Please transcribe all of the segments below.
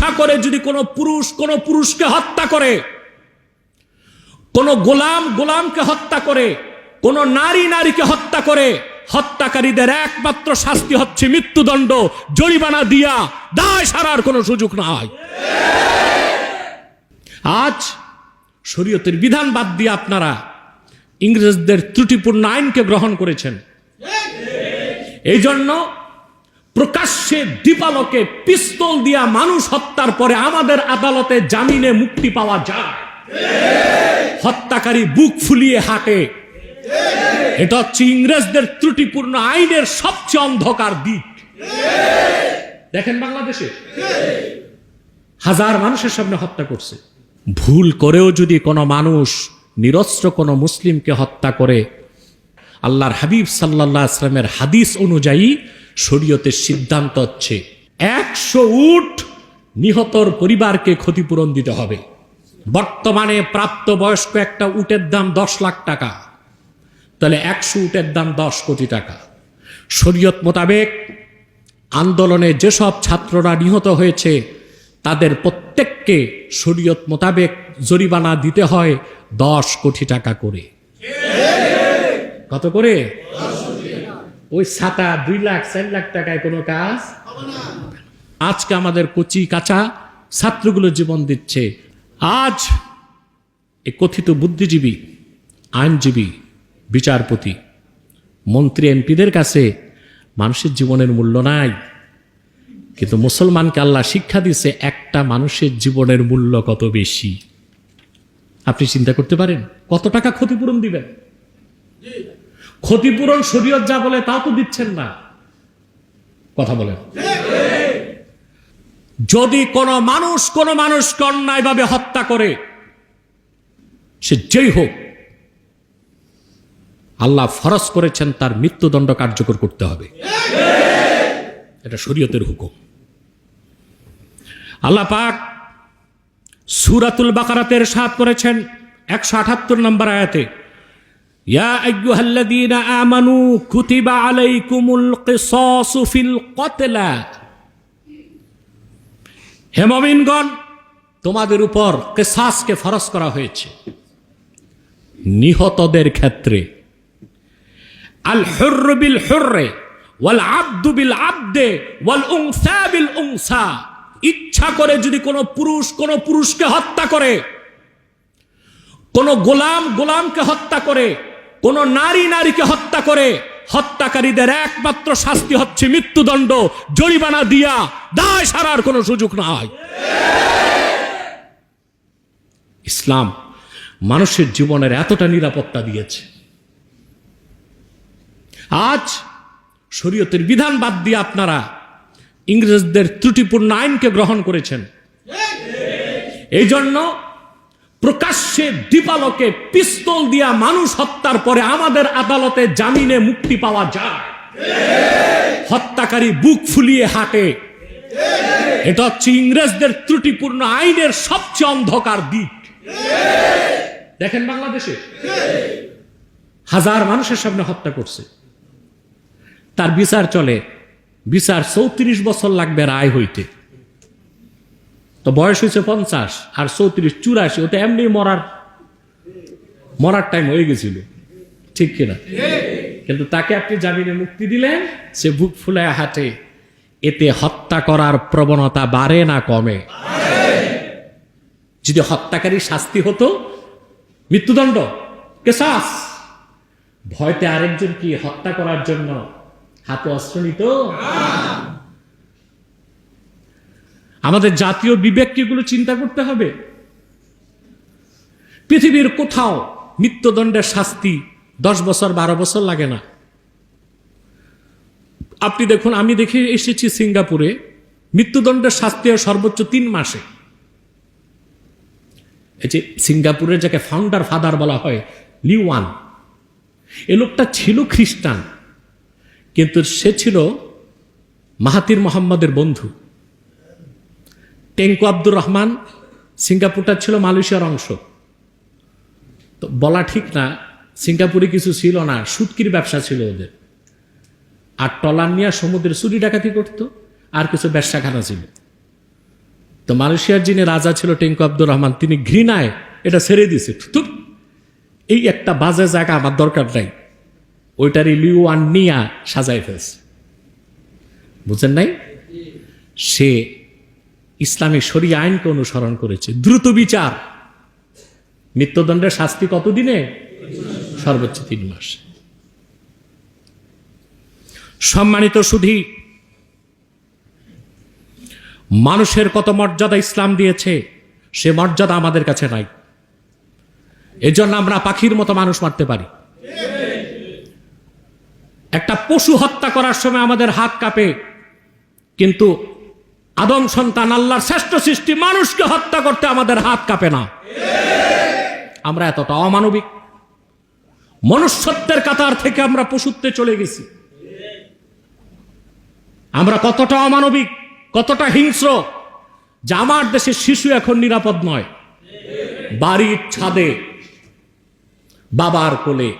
ইচ্ছা করে যদি কোনো পুরুষ কোনো পুরুষকে হত্যা করে কোন গোলাম গোলামকে হত্যা করে কোন নারী নারীকে হত্যা করে হত্যাকারীদের একমাত্র শাস্তি হচ্ছে মৃত্যুদণ্ড জরিমানা দিয়া দায় সারার কোনো সুযোগ নাই। আজ শরীয়তের বিধান বাদ দিয়ে আপনারা ইংরেজদের ত্রুটিপূর্ণ আইনকে গ্রহণ করেছেন। এই জন্য প্রকাশ্যে দীপালোকে পিস্তল দিয়া মানুষ হত্যার পরে আমাদের আদালতে জামিনে মুক্তি পাওয়া যায়। হত্যাকারী বুক ফুলিয়ে হাঁটে। এটা হচ্ছে ইংরেজদের ত্রুটিপূর্ণ আইনের সবচেয়ে অন্ধকার দিক। দেখেন বাংলাদেশে হাজার মানুষের সামনে হত্যা করছে। ভুল করেও যদি কোনো মানুষ নিরস্ত্র কোনো মুসলিমকে হত্যা করে আল্লাহর হাবিব সাল্লাহ আসলামের হাদিস অনুযায়ী শরীয়তের সিদ্ধান্ত হচ্ছে, একশো উট নিহতর পরিবারকে ক্ষতিপূরণ দিতে হবে। বর্তমানে প্রাপ্তবয়স্ক একটা উটের দাম দশ লাখ টাকা। তাহলে একশো উটের দাম দশ কোটি টাকা। শরীয়ত মোতাবেক আন্দোলনে যেসব ছাত্ররা নিহত হয়েছে, তাদের প্রত্যেককে শরীয়ত মোতাবেক জরিমানা দিতে হয় দশ কোটি টাকা করে। কত করে? ওই ছাতা দুই লাখ, চার লাখ টাকায় কোনো কাজ? আজকে আমাদের কচি কাঁচা ছাত্রগুলো জীবন দিচ্ছে। আজ এই কথিত বুদ্ধিজীবী, আইনজীবী, বিচারপতি, মন্ত্রী, এমপিদের কাছে মানুষের জীবনের মূল্য নাই। কিন্তু মুসলমানকে আল্লাহ শিক্ষা দিছে একটা মানুষের জীবনের মূল্য কত বেশি? আপনি চিন্তা করতে পারেন, কত টাকা ক্ষতিপূরণ দিবেন? ক্ষতিপূরণ শরীয়ত যা বলে তা তো দিচ্ছেন না। কথা বলেন। যদি কোনো মানুষ কোনো মানুষকে অন্যায়ভাবে হত্যা করে, সে যেই হোক, আল্লাহ ফরজ করেছেন তার মৃত্যুদণ্ড কার্যকর করতে হবে। এটা শরীয়তের হুকুম। আল্লাহ পাক সুরাতুল বাকারাতের সাত করেছেন একশো আঠাত্তর নম্বর আয়াতে। মুমিনগণ, তোমাদের উপর কেসাসকে ফরস করা হয়েছে। নিহতদের ক্ষেত্রে। আল হুর্র বিল হুর্রে, ওয়াল আব্দু বিল আব্দে, ওয়াল উংসা বিল উংসা ইচ্ছা করে যদি কোনো পুরুষ কোনো পুরুষকে হত্যা করে, কোন গোলাম গোলামকে হত্যা করে কোন নারী নারীকে হত্যা করে হত্যাকারীদের একমাত্র শাস্তি হচ্ছে মৃত্যুদণ্ড, জরিমানা দিয়া দায় সারার কোনো সুযোগ নাই। ইসলাম মানুষের জীবনের এতটা নিরাপত্তা দিয়েছে। আজ শরীয়তের বিধান বাদ দিয়ে আপনারা ইংরেজদের ত্রুটিপূর্ণ আইনকে গ্রহণ করেছেন। এই জন্য প্রকাশ্যে দীপালোকে পিস্তল দিয়া মানুষ হত্যার পরে আমাদের আদালতে জামিনে মুক্তি পাওয়া যায়। হত্যাকারী বুক ফুলিয়ে হাঁটে। এটা হচ্ছে ইংরেজদের ত্রুটিপূর্ণ আইনের সবচেয়ে অন্ধকার দিক। দেখেন বাংলাদেশে। হাজার মানুষের সামনে হত্যা করছে। তার বিচার চলে। বিচার চৌত্রিশ বছর লাগবে রায় হইতে। তো বয়স হয়েছে পঞ্চাশ, আর চৌত্রিশ, চুরাশি ওটা এমনি মরার মরার টাইম হয়ে গেছিল। ঠিক কিনা? কিন্তু তাকে আপনি জামিনে মুক্তি দিলেন, সে বুক ফুলায় হাঁটে। এতে হত্যা করার প্রবণতা বাড়ে না কমে। যদি হত্যাকারী শাস্তি হতো, মৃত্যুদণ্ড, কেসাস। ভয়তে আরেকজন কি হত্যা করার জন্য হাতে অস্ত্র নিত? আমাদের জাতীয় বিবেককে এগুলো চিন্তা করতে হবে। পৃথিবীর কোথাও মৃত্যুদণ্ডের শাস্তি দশ বছর, বারো বছর লাগে না। আপনি দেখুন, আমি দেখে এসেছি সিঙ্গাপুরে, মৃত্যুদণ্ডের শাস্তি হয় সর্বোচ্চ তিন মাসে। এই যে সিঙ্গাপুরের যাকে ফাউন্ডার ফাদার বলা হয় লিওয়ান এ লোকটা ছিল খ্রিস্টান, কিন্তু সে ছিল মাহাতির মোহাম্মদের বন্ধু। টেঙ্কু আব্দুর রহমান, সিঙ্গাপুরটা ছিল মালয়েশিয়ার অংশ। তো বলা ঠিক না, সিঙ্গাপুরে কিছু ছিল না, সুটকির ব্যবসা ছিল ওদের। আর টলার নিয়ে সমুদ্রে চুরি ডাকাতি করতো, আর কিছু ব্যবসাখানা ছিল। তো মালয়েশিয়ার যিনি রাজা ছিল টেঙ্কু আব্দুর রহমান, তিনি ঘৃণায় এটা ছেড়ে দিয়েছে। তুর এই একটা বাজে জায়গা আমার দরকার নাই। ওইটারই লিওয়ান নিয়া সাজাই ফেলছে। বুঝেন নাই? সে ইসলামী শরীয় আইনকে অনুসরণ করেছে। দ্রুত বিচার। মৃত্যুদণ্ডের শাস্তি কতদিনে? সর্বোচ্চ তিন মাস। সম্মানিত সুধী, মানুষের কত মর্যাদা ইসলাম দিয়েছে, সে মর্যাদা আমাদের কাছে নাই। এজন্য আমরা পাখির মতো মানুষ মারতে পারি। একটা পশু হত্যা করার সময় আমাদের হাত কাঁপে, কিন্তু আদম সন্তান আল্লাহর শ্রেষ্ঠ সৃষ্টি, মানুষকে হত্যা করতে আমাদের হাত কাঁপে না। আমরা এতটা অমানবিক। মনুষ্যত্বের কাতার থেকে আমরা পশুত্বে চলে গেছি। আমরা কতটা অমানবিক, কতটা হিংস্র, যে আমার দেশের শিশু এখন নিরাপদ নয়। বাড়ির ছাদে, বাবার কোলে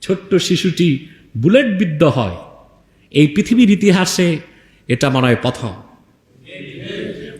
ছোট্ট শিশুটি বুলেট বিদ্ধ হয়। এই পৃথিবীর ইতিহাসে এটা মনে হয় প্রথম।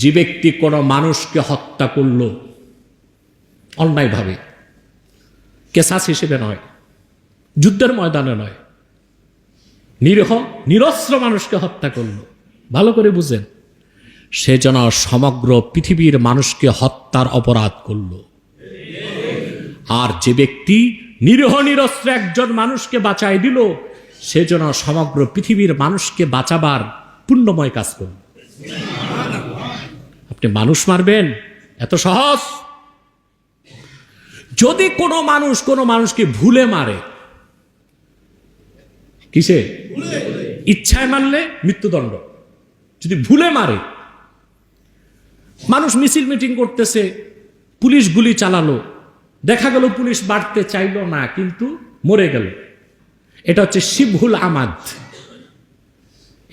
যে ব্যক্তি কোনো মানুষকে হত্যা করল অন্যায়ভাবে, কেসাস হিসেবে নয়, যুদ্ধের ময়দানে নয়, নিরহ, নিরস্ত্র মানুষকে হত্যা করল। ভালো করে বুঝেন, সে যেন সমগ্র পৃথিবীর মানুষকে হত্যার অপরাধ করল। আর যে ব্যক্তি নিরহ, নিরস্ত্র একজন মানুষকে বাঁচাই দিল, সে যেন সমগ্র পৃথিবীর মানুষকে বাঁচাবার পুণ্যময় কাজ করল। আপনি মানুষ মারবেন? এত সহজ? যদি কোনো মানুষ, কোনো মানুষকে ভুলে মারে, কিসে? ইচ্ছায় মারলে মৃত্যুদণ্ড। যদি ভুলে মারে, মানুষ মিছিল মিটিং করতেছে, পুলিশ গুলি চালালো, দেখা গেল পুলিশ বাড়তে চাইলো না, কিন্তু মরে গেল। এটা হচ্ছে শিবহুল আমাদ।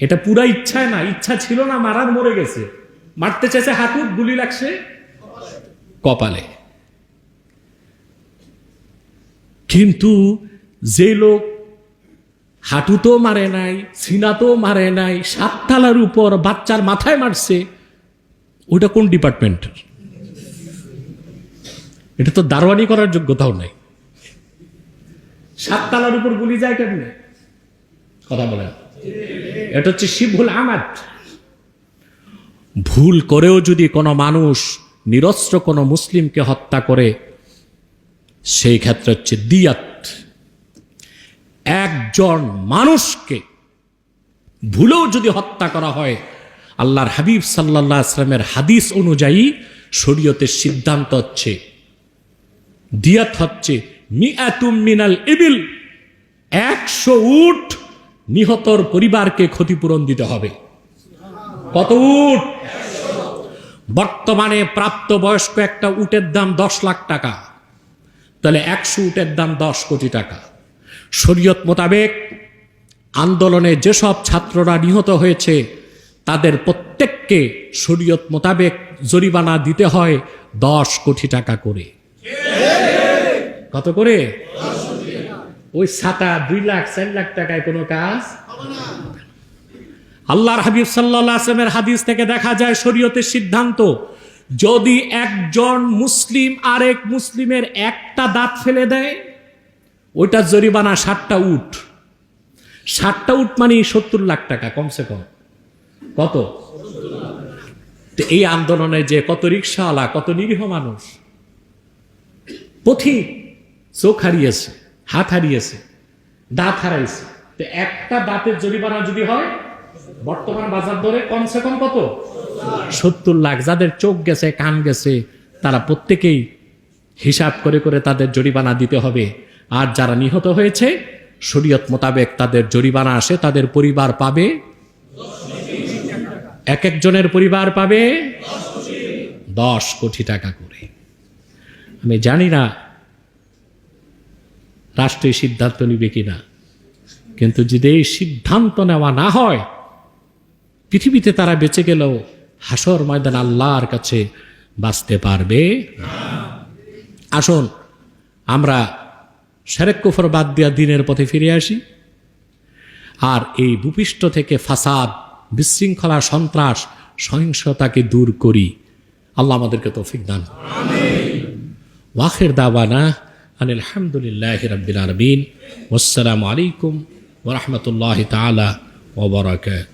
এটা পুরা ইচ্ছায় না, ইচ্ছা ছিল না মারার, মরে গেছে। মারতে চাইছে হাঁটুর গুলি লাগছে। কপালে। কিন্তু যে লোক হাঁটুতেও মারে নাই, সিনাতেও মারে নাই, সাততলার উপর বাচ্চার মাথায় মারছে ওইটা কোন ডিপার্টমেন্টের? এটা তো দারোয়ানি করার যোগ্যতাও নাই। সাততলার উপর গুলি যায় কেমনে? কথা বলেন। এটা হচ্ছে শিবহুল আমাদ ভুল করেও যদি কোনো মানুষ নিরস্ত্র কোনো মুসলিমকে হত্যা করে, সেই ক্ষেত্রে হচ্ছে দিয়াত। একজন মানুষকে ভুলেও যদি হত্যা করা হয়, আল্লাহর হাবিব সাল্লাহ আসলামের হাদিস অনুযায়ী শরীয়তের সিদ্ধান্ত হচ্ছে, দিয়াত হচ্ছে মিয়াতুম মিনাল ইবিল, একশো উট নিহতর পরিবারকে ক্ষতিপূরণ দিতে হবে। কত উট? বর্তমানে প্রাপ্ত বয়স্ক একটা উটের দাম দশ লাখ টাকা। তাহলে একশো উটের দাম দশ কোটি টাকা। শরীয়ত মোতাবেক আন্দোলনে যেসব ছাত্ররা নিহত হয়েছে, তাদের প্রত্যেককে শরীয়ত মোতাবেক জরিমানা দিতে হয় দশ কোটি টাকা করে। কত করে? ওই ছাতা দুই লাখ, চার লাখ টাকায় কোনো কাজ? আল্লাহর হাবিব সাল্লাহ আসলামের হাদিস থেকে দেখা যায় শরীয়তের সিদ্ধান্ত, যদি একজন মুসলিম আরেক মুসলিমের একটা দাঁত ফেলে দেয় ওইটার জরিমানা ষাটটা উঠ ষাটটা উঠ মানে সত্তর লাখ টাকা, কমসে কম। কত? এই আন্দোলনে যে কত রিক্সাওয়ালা কত নিরীহ মানুষ, পথিক, চোখ হারিয়েছে, হাত হারিয়েছে, দাঁত হারাইছে। তো একটা দাঁতের জরিমানা যদি হয় বর্তমান বাজার দরে কমসে কম কত? সত্তর লাখ। যাদের চোখ গেছে, কান গেছে, তারা প্রত্যেকেই হিসাব করে করে তাদের জরিমানা দিতে হবে। আর যারা নিহত হয়েছে, শরীয়ত মোতাবেক তাদের জরিমানা আসে, তাদের পরিবার পাবে। এক একজনের পরিবার পাবে দশ কোটি টাকা করে। আমি জানি না রাষ্ট্রীয় সিদ্ধান্ত নিবে কিনা, কিন্তু যদি এই সিদ্ধান্ত নেওয়া না হয় পৃথিবীতে তারা বেঁচে গেলেও হাসর ময়দান আল্লাহর কাছে বাঁচতে পারবে আসুন, আমরা সেরেক কুফর বাদ দেওয়া দিনের পথে ফিরে আসি। আর এই ভূপৃষ্ঠ থেকে ফাসাদ, বিশৃঙ্খলা, সন্ত্রাস, সহিংসতাকে দূর করি। আল্লাহ আমাদেরকে তৌফিক দান ওয়াখের দাওয়ানা আলহামদুলিল্লাহ রবিল আলমিন। আসসালামু আলাইকুম ওরহমতুল্লাহ তালা ওবরাকাত